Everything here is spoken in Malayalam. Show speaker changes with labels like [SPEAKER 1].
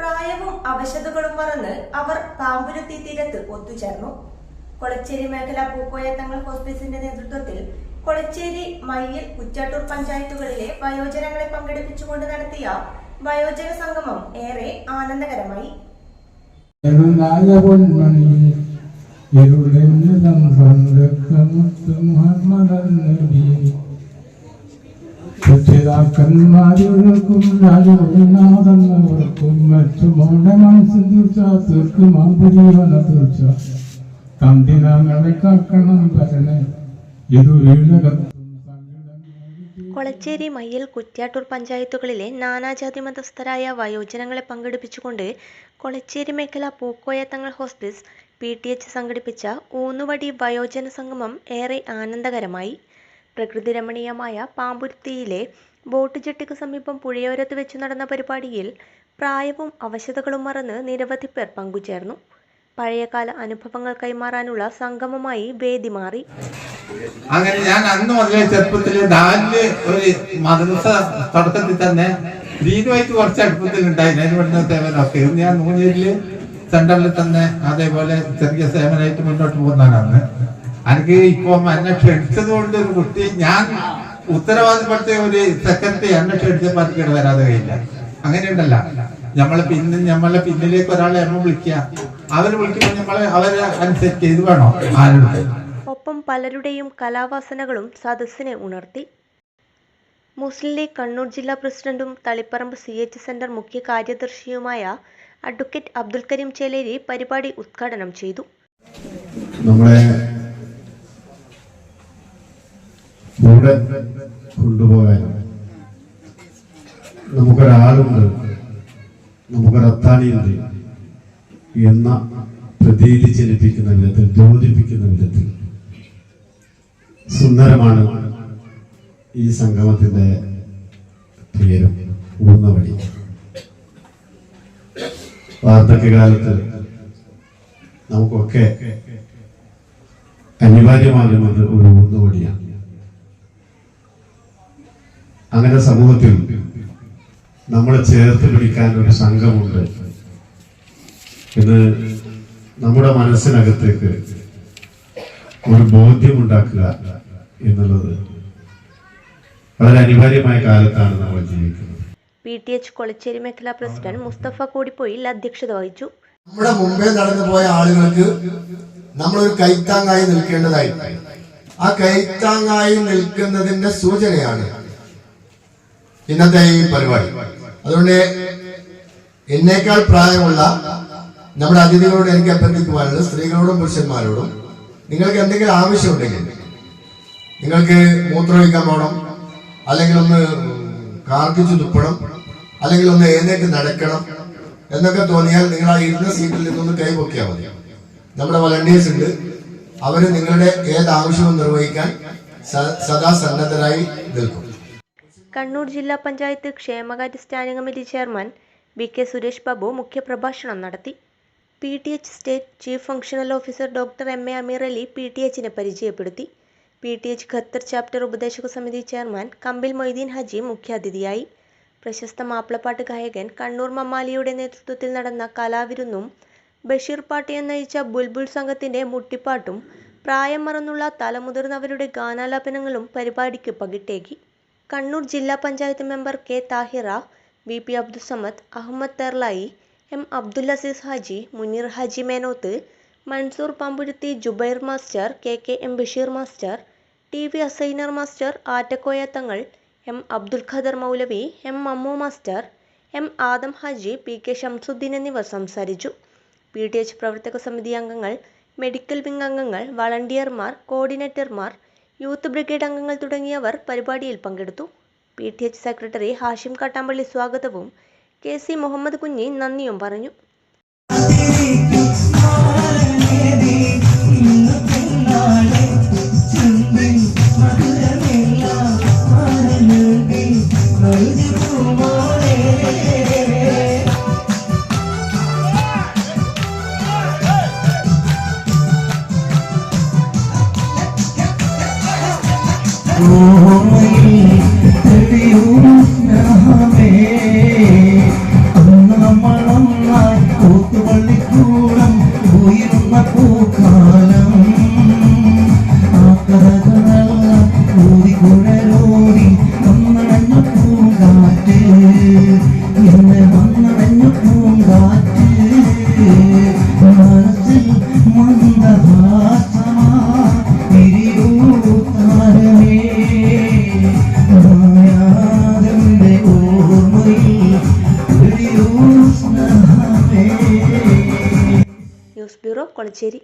[SPEAKER 1] പ്രായവും അവശതകളും മറന്ന് അവർ പാമ്പുരത്തി തീരത്ത് ഒത്തുചേർന്നു. കൊളച്ചേരി മേഖല പൂക്കോയ തങ്ങൾ ഹോസ്പിറ്റലിന്റെ നേതൃത്വത്തിൽ കൊളച്ചേരി മയ്യിൽ കുറ്റാട്ടൂർ പഞ്ചായത്തുകളിലെ വയോജനങ്ങളെ പങ്കെടുപ്പിച്ചുകൊണ്ട് നടത്തിയ വയോജന സംഗമം ഏറെ ആനന്ദകരമായി.
[SPEAKER 2] ഇരുളിന്നിതം സന്ദർക്കമുത്ത് കാക്കണം
[SPEAKER 3] കൊളച്ചേരി മയ്യിൽ കുറ്റ്യാട്ടൂർ പഞ്ചായത്തുകളിലെ നാനാജാതി മതസ്ഥരായ വയോജനങ്ങളെ പങ്കെടുപ്പിച്ചുകൊണ്ട് കൊളച്ചേരി മേഖല Pookoya Thangal hospice P T H സംഘടിപ്പിച്ച ഊന്നുവടി വയോജന സംഗമം ഏറെ ആനന്ദകരമായി. പ്രകൃതി രമണീയമായ പാമ്പുരുത്തിയിലെ ബോട്ട് ജെട്ടിക്ക് സമീപം പുഴയോരത്ത് വെച്ച് നടന്ന പരിപാടിയിൽ പ്രായവും അവശതകളും മറന്ന് നിരവധി പേർ പങ്കുചേർന്നു. പഴയകാല അനുഭവങ്ങൾ കൈമാറാനുള്ള സംഗമമായി വേദി മാറി.
[SPEAKER 4] അങ്ങനെ ഞാൻ അന്ന് മുതലേ ചെറുപ്പത്തിൽ നാലിൽ ഒരു മദ്രസ തുടക്കത്തിൽ തന്നെ ദീനുമായിട്ട് കുറച്ച് അടുപ്പത്തിൽ ഉണ്ടായിരുന്നു. അതിന് സേവനമൊക്കെ. ഞാൻ മൂന്നേരിൽ സെന്ററിൽ തന്നെ അതേപോലെ ചെറിയ സേവനമായിട്ട് മുന്നോട്ട് പോകുന്നതാണ് എനിക്ക് ഇപ്പൊ എന്നെ ക്ഷണിച്ചത് കൊണ്ട് ഒരു കുട്ടി ഞാൻ ഉത്തരവാദിപ്പെട്ട ഒരു സെക്രട്ടറി എന്നെ ക്ഷണിച്ചപ്പോ അത് കേട് വരാതെ കഴിയില്ല. അങ്ങനെയുണ്ടല്ല. നമ്മളെ പിന്നെ നമ്മളെ പിന്നിലേക്ക് ഒരാളെ എമ്മ വിളിക്കുക. അവർ വിളിക്കുമ്പോൾ നമ്മളെ അവരെ അനുസരിച്ച് ഇത് വേണോ? ആരുടെ.
[SPEAKER 3] ഒപ്പം പലരുടെയും കലാവാസനകളും സദസ്സിനെ ഉണർത്തി. മുസ്ലിം ലീഗ് കണ്ണൂർ ജില്ലാ പ്രസിഡന്റും തളിപ്പറമ്പ് സി എച്ച് സെന്റർ മുഖ്യ കാര്യദർശിയുമായ അഡ്വക്കേറ്റ് അബ്ദുൽ കരീം ചേലേരി പരിപാടി ഉദ്ഘാടനം ചെയ്തു.
[SPEAKER 5] നമ്മളെ കൂടെ കൊണ്ടുപോകാൻ. നമുക്കൊരാളുണ്ട് നമുക്കൊരത്താണിയുണ്ട് എന്ന പ്രതീതി ജനിപ്പിക്കുന്ന വിധത്തിൽ ദ്യോതിപ്പിക്കുന്ന വിധത്തിൽ സുന്ദരമാണ് ഈ സംഗമത്തിന്റെ പേരും ഊന്നവടി. വാർദ്ധക്യകാലത്ത് നമുക്കൊക്കെ അനിവാര്യമാകുന്നത് ഒരു അങ്ങനെ സമൂഹത്തിൽ നമ്മളെ ചേർത്ത് പിടിക്കാൻ ഒരു സംഘമുണ്ട്. ഇത് നമ്മുടെ മനസ്സിനകത്തേക്ക് ഒരു ബോധ്യമുണ്ടാക്കുക എന്നുള്ളത് വളരെ അനിവാര്യമായ കാലത്താണ് നമ്മൾ ജീവിക്കുന്നത്.
[SPEAKER 3] പി ടി എച്ച് കൊളച്ചേരി മേഖലാ പ്രസിഡന്റ് മുസ്തഫ കോടിപ്പോയിൽ അധ്യക്ഷത വഹിച്ചു.
[SPEAKER 6] നമ്മുടെ മുമ്പേ നടന്നു പോയ ആളുകൾക്ക് നമ്മളൊരു കൈത്താങ്ങായി നിൽക്കേണ്ടതായിട്ടുണ്ട് ആ കൈത്താങ്ങായി നിൽക്കുന്നതിന്റെ സൂചനയാണ് ഇന്നത്തെ ഈ പരിപാടി. അതുകൊണ്ട് എന്നേക്കാൾ പ്രായമുള്ള നമ്മുടെ അതിഥികളോട് എനിക്ക് അഭ്യർത്ഥിക്കുവാനുള്ളത് സ്ത്രീകളോടും പുരുഷന്മാരോടും. നിങ്ങൾക്ക് എന്തെങ്കിലും ആവശ്യമുണ്ടെങ്കിൽ നിങ്ങൾക്ക് മൂത്രമൊഴിക്കാൻ പോകണം അല്ലെങ്കിൽ ഒന്ന് കാർക്കിച്ചു തുപ്പണം അല്ലെങ്കിൽ ഒന്ന് എഴുന്നേറ്റ് നടക്കണം എന്നൊക്കെ തോന്നിയാൽ നിങ്ങൾ ആ ഇരുന്ന സീറ്റിൽ നിന്നൊന്ന് കൈ പൊക്കിയാൽ മതി. നമ്മുടെ വളണ്ടിയേഴ്സ് ഉണ്ട്. അവർ നിങ്ങളുടെ ഏത് ആവശ്യവും നിർവഹിക്കാൻ സദാ സന്നദ്ധരായി നിൽക്കും.
[SPEAKER 3] കണ്ണൂർ ജില്ലാ പഞ്ചായത്ത് ക്ഷേമകാര്യ standing committee chairman B K Suresh Babu മുഖ്യപ്രഭാഷണം നടത്തി. P T H state chief functional officer doctor M A Ameer Ali P T എച്ചിനെ പരിചയപ്പെടുത്തി. P T H Qatar chapter ഉപദേശക സമിതി ചെയർമാൻ കമ്പിൽ മൊയ്തീൻ ഹജി മുഖ്യാതിഥിയായി. പ്രശസ്ത മാപ്പിളപ്പാട്ട് ഗായകൻ കണ്ണൂർ മമ്മാലിയുടെ നേതൃത്വത്തിൽ നടന്ന കലാവിരുന്നും ബഷീർ പാട്ടി എന്നയിച്ച ബുൽബുൽ സംഘത്തിന്റെ മുട്ടിപ്പാട്ടും പ്രായം മറന്നുള്ള തലമുതിർന്നവരുടെ ഗാനാലാപനങ്ങളും പരിപാടിക്ക് പകിട്ടേകി. കണ്ണൂർ ജില്ലാ panchayat member K Thahira V P Abdussamad Ahammed Therlayi M Abdul Azeez Haji Muneer Haji Menoth Mansoor Pamburuthi Jubair master K K M Basheer master T V Asainar master Attakoya Thangal M Abdul Khader Moulavi M Mammu master M Adam Haji P K Shamsudheen എന്നിവർ സംസാരിച്ചു. പി ടി എച്ച് പ്രവർത്തക സമിതി അംഗങ്ങൾ മെഡിക്കൽ വിംഗ് അംഗങ്ങൾ വളണ്ടിയർമാർ കോർഡിനേറ്റർമാർ യൂത്ത് ബ്രിഗേഡ് അംഗങ്ങൾ തുടങ്ങിയവർ പരിപാടിയിൽ പങ്കെടുത്തു. P. T. H. Secretary Hashim Kattampally സ്വാഗതവും കെ. സി. മുഹമ്മദ് കുഞ്ഞി നന്ദിയും പറഞ്ഞു.
[SPEAKER 2] ബ്യൂറോ
[SPEAKER 3] കൊളച്ചേരി